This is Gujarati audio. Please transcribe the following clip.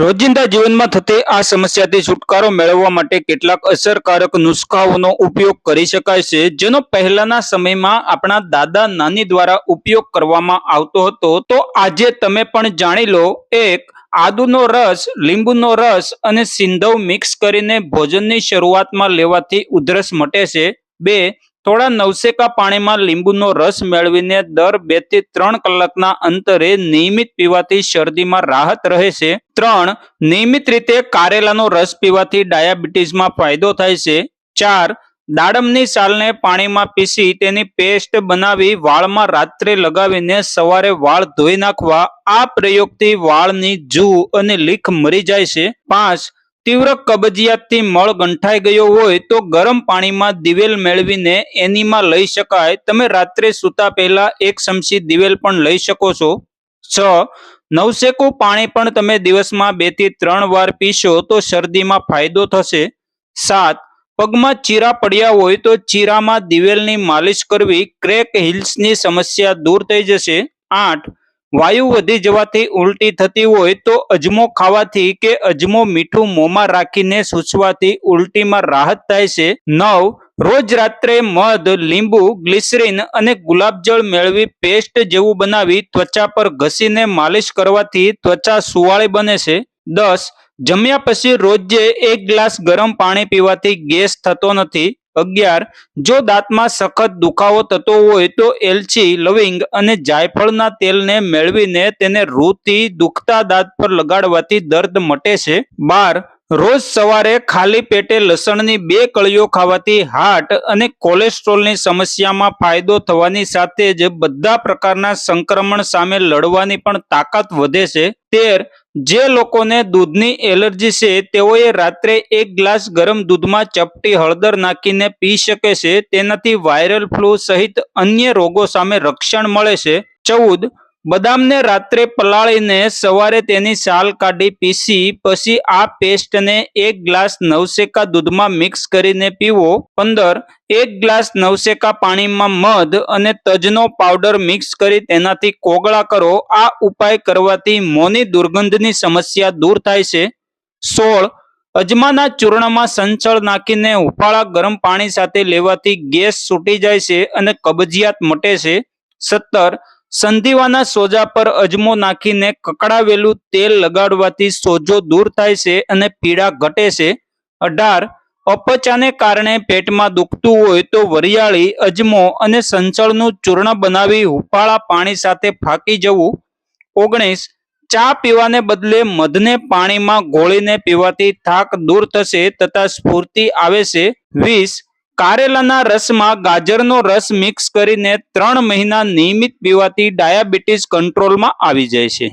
રોજિંદા જીવનમાં થતી આ સમસ્યાથી છુટકારો મેળવવા માટે કેટલાક અસરકારક નુસ્ખાઓનો ઉપયોગ કરી શકાય છે, જેનો પહેલાના સમયમાં આપણા દાદા નાની દ્વારા ઉપયોગ કરવામાં આવતો હતો. તો આજે તમે પણ જાણી લો, એક આદુનો રસ, લીંબુનો રસ અને સિંધવ મિક્સ કરીને ભોજનની શરૂઆતમાં લેવાથી ઉધરસ મટે છે. બે થોડા નવસેકા પાણીમાં લીંબુનો રસ મેળવીને દર બેથી ત્રણ કલાકના અંતરે નિયમિત પીવાથી શરદીમાં રાહત રહે છે. ત્રણ, નિયમિત રીતે કારેલાનો રસ પીવાથી ડાયાબિટીસમાં ફાયદો થાય છે. ચાર, દાડમની સાલને પાણીમાં પીસી તેની પેસ્ટ બનાવી વાળમાં રાત્રે લગાવીને સવારે વાળ ધોઈ નાખવા. આ પ્રયોગથી વાળની જૂ અને લીખ મરી જાય છે. પાંચ તીવ્ર કબજિયાતથી મળ ગંઠાઈ ગયો હોય તો ગરમ પાણીમાં દિવેલ મેળવીને એનીમાં લઈ શકાય. તમે રાત્રે સૂતા પહેલા એક ચમચી દિવેલ પણ લઈ શકો છો. છ નવસેકું પાણી પણ તમે દિવસમાં બેથી ત્રણ વાર પીશો તો શરદીમાં ફાયદો થશે. સાત, પગમાં ચીરા પડ્યા હોય તો ચીરામાં દિવેલની માલિશ કરવી ક્રેક હિલ્સની સમસ્યા દૂર થઈ જશે. આઠ વાયુ વધી જવાથી ઉલટી થતી હોય તો અજમો ખાવાથી કે અજમો મીઠું મોંમાં રાખીને સૂચવાથી ઉલટીમાં રાહત થાય છે. નવ, રોજ રાત્રે મધ, લીંબુ, ગ્લિસરીન અને ગુલાબજળ મેળવી પેસ્ટ જેવું બનાવી ત્વચા પર ઘસીને માલિશ કરવાથી ત્વચા સુવાળી બને છે. દસ, જમ્યા પછી રોજે એક ગ્લાસ ગરમ પાણી પીવાથી ગેસ થતો નથી. અગિયાર, જો દાંતમાં સખત દુખાવો થતો હોય તો એલચી, લવિંગ અને જાયફળના તેલને મેળવીને તેને રૂથી દુખતા દાંત પર લગાડવાથી દર્દ મટે છે. બાર, રોજ સવારે ખાલી પેટે લસણની બે કળીઓ ખાવાથી હાર્ટ અને કોલેસ્ટ્રોલની સમસ્યામાં ફાયદો થવાની સાથે જ બધા પ્રકારના સંક્રમણ સામે લડવાની પણ તાકાત વધે છે. તેર જે લોકોને દૂધની એલર્જી છે, તેઓએ રાત્રે એક ગ્લાસ ગરમ દૂધમાં ચપટી હળદર નાખીને પી શકે છે. તેનાથી વાયરલ ફ્લૂ સહિત અન્ય રોગો સામે રક્ષણ મળે છે. ચૌદ બદામને રાત્રે પલાળીને સવારે તેની છાલ કાઢી પીસી, પછી આ પેસ્ટને એક ગ્લાસ નવસેકા દૂધમાં મિક્સ કરીને પીવો. પંદર, એક ગ્લાસ નવસેકા પાણીમાં મધ અને તજનો પાવડર મિક્સ કરી તેનાથી કોગળા કરો. આ ઉપાય કરવાથી મોંની દુર્ગંધની સમસ્યા દૂર થાય છે. સોળ, અજમાના ચૂર્ણમાં સંચળ નાખીને હુફાળા ગરમ પાણી સાથે લેવાથી ગેસ છૂટી જાય છે અને કબજિયાત મટે છે. સત્તર સંધિવાના સોજા પર અજમો નાખીને કકડાવેલું તેલ લગાડવાથી સોજો દૂર થાય છે અને પીડા ઘટે છે. અઢાર, અપચાને કારણે પેટમાં દુખતું હોય તો વરિયાળી, અજમો અને સંચળનું ચૂર્ણ બનાવી હુફાળા પાણી સાથે ફાંકી જવું. ઓગણીસ, ચા પીવાને બદલે મધને પાણીમાં ગોળીને પીવાથી થાક દૂર થશે તથા સ્ફૂર્તિ આવે છે. વીસ કારેલાના રસમાં ગાજરનો રસ મિક્સ કરીને ત્રણ મહિના નિયમિત પીવાથી ડાયાબિટીસ કંટ્રોલમાં આવી જાય છે.